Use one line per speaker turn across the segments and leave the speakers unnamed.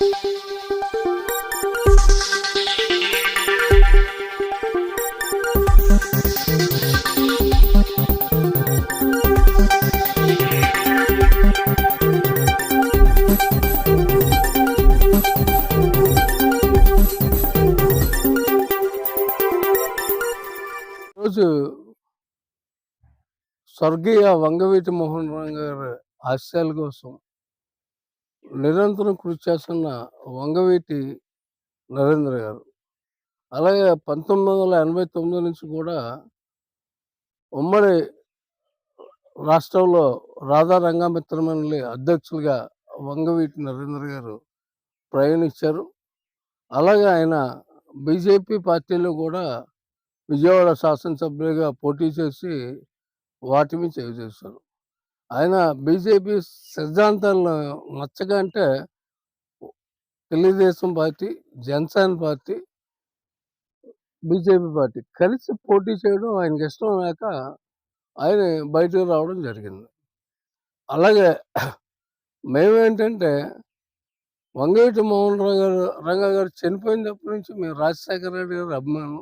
రోజు స్వర్గీయ వంగవీటి మోహన్ రావు గారి ఆశయాల కోసం నిరంతరం కృషి చేస్తున్న వంగవీటి నరేంద్ర గారు. అలాగే పంతొమ్మిది వందల ఎనభై తొమ్మిది నుంచి కూడా ఉమ్మడి రాష్ట్రంలో రాధా రంగమిత్రమణి అధ్యక్షులుగా వంగవీటి నరేంద్ర గారు ప్రయాణించారు. అలాగే ఆయన బీజేపీ పార్టీలో కూడా విజయవాడ శాసనసభ్యులుగా పోటీ చేసి వాటిని చేశారు. ఆయన బీజేపీ సిద్ధాంతాలను నచ్చగా అంటే Telugu Desam party Janasena party BJP party కలిసి పోటీ చేయడం ఆయనకి ఇష్టం లేక ఆయన బయటకు రావడం జరిగింది. అలాగే మేమేంటంటే వంగవీటి మోహన్ రావు గారు రంగా గారు చనిపోయినప్పటి నుంచి మేము రాజశేఖర రెడ్డి గారు అభిమానం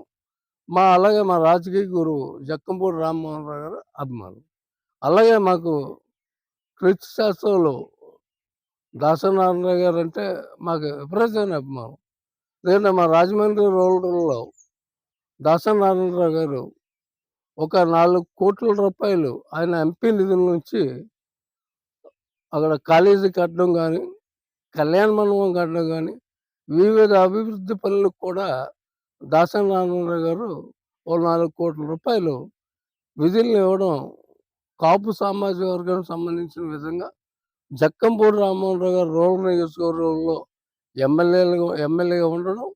మా అలాగే మా రాజకీయ గురువు జక్కంపూడి రామ్మోహన్ రావు గారు అభిమానం. అలాగే మాకు కృషి శాస్త్రంలో దాసనారాయణ గారు అంటే మాకు విపరీతమైన అభిమానం. లేదంటే మా రాజమండ్రి రోడ్లలో దాసనారాయణరావు గారు ఒక నాలుగు కోట్ల రూపాయలు ఆయన ఎంపీ నిధుల నుంచి అక్కడ కాలేజీ కట్టడం కానీ కళ్యాణ మండపం కట్టడం కానీ వివిధ అభివృద్ధి పనులకు కూడా దాసనారాయణరావు గారు ఓ నాలుగు కోట్ల రూపాయలు విధులను ఇవ్వడం కాపు సామాజిక వర్గానికి సంబంధించిన విధంగా జక్కంపూడి రామ్మోహన్ గారు రూరల్ నియోజకవర్గంలో ఎమ్మెల్యేలుగా ఎమ్మెల్యేగా ఉండడం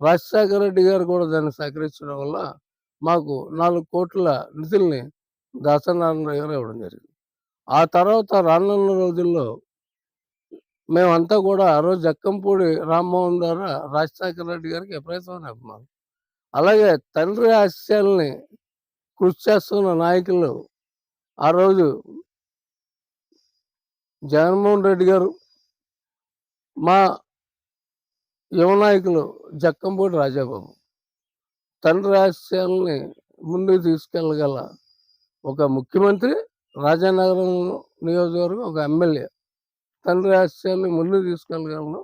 రాజశేఖర రెడ్డి గారు కూడా దాన్ని సహకరించడం వల్ల మాకు నాలుగు కోట్ల నిధుల్ని దాసనారాయణ గారు ఇవ్వడం జరిగింది. ఆ తర్వాత రానున్న రోజుల్లో మేమంతా కూడా ఆ రోజు జక్కంపూడి రామ్మోహన్ ద్వారా రాజశేఖర రెడ్డి గారికి విపరీతమైన అభిమానం. అలాగే తండ్రి ఆశయాల్ని కృషి చేస్తున్న నాయకులు ఆ రోజు జగన్మోహన్ రెడ్డి గారు మా యువ నాయకులు జక్కంపూడి రాజాబాబు తండ్రి ఆశయాల్ని ముందుకు తీసుకెళ్ళగల ఒక ముఖ్యమంత్రి రాజానగరం నియోజకవర్గం ఒక ఎమ్మెల్యే తండ్రి ఆశయాల్ని ముందుకు తీసుకెళ్ళగలను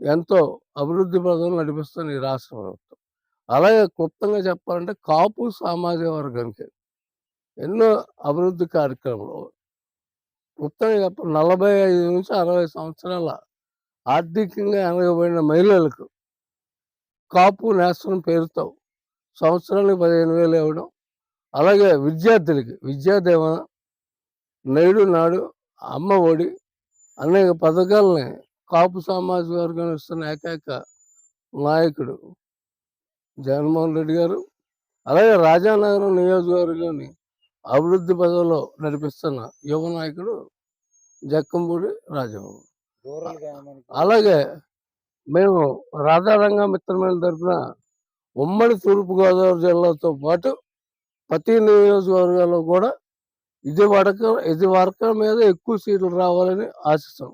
ఎంతో అభివృద్ధి పదవులు నడిపిస్తున్న ఈ రాష్ట్ర ప్రభుత్వం. అలాగే క్లుప్తంగా చెప్పాలంటే కాపు సామాజిక వర్గానికి ఎన్నో అభివృద్ధి కార్యక్రమాలు. క్లుప్తంగా నలభై ఐదు నుంచి అరవై సంవత్సరాల ఆర్థికంగా ఎనగబడిన మహిళలకు కాపు నేస్తం పేరుతో సంవత్సరానికి పదిహేను వేలు ఇవ్వడం. అలాగే విద్యార్థులకి విద్యాదేవన నేడు నాడు అమ్మ ఒడి అనేక పథకాలని కాపు సామాజిక వర్గం ఇస్తున్న ఏకైక నాయకుడు జగన్మోహన్ రెడ్డి గారు. అలాగే రాజానగరం నియోజకవర్గాన్ని అభివృద్ధి పదవిలో నడిపిస్తున్న యువ నాయకుడు జక్కంపూడి రాజబాబు. అలాగే మేము రాధారంగ మిత్రమైన తరఫున ఉమ్మడి తూర్పుగోదావరి జిల్లాతో పాటు ప్రతి నియోజకవర్గాల్లో కూడా ఇది వడక ఇది వర్గం మీద ఎక్కువ సీట్లు రావాలని ఆశిస్తాం.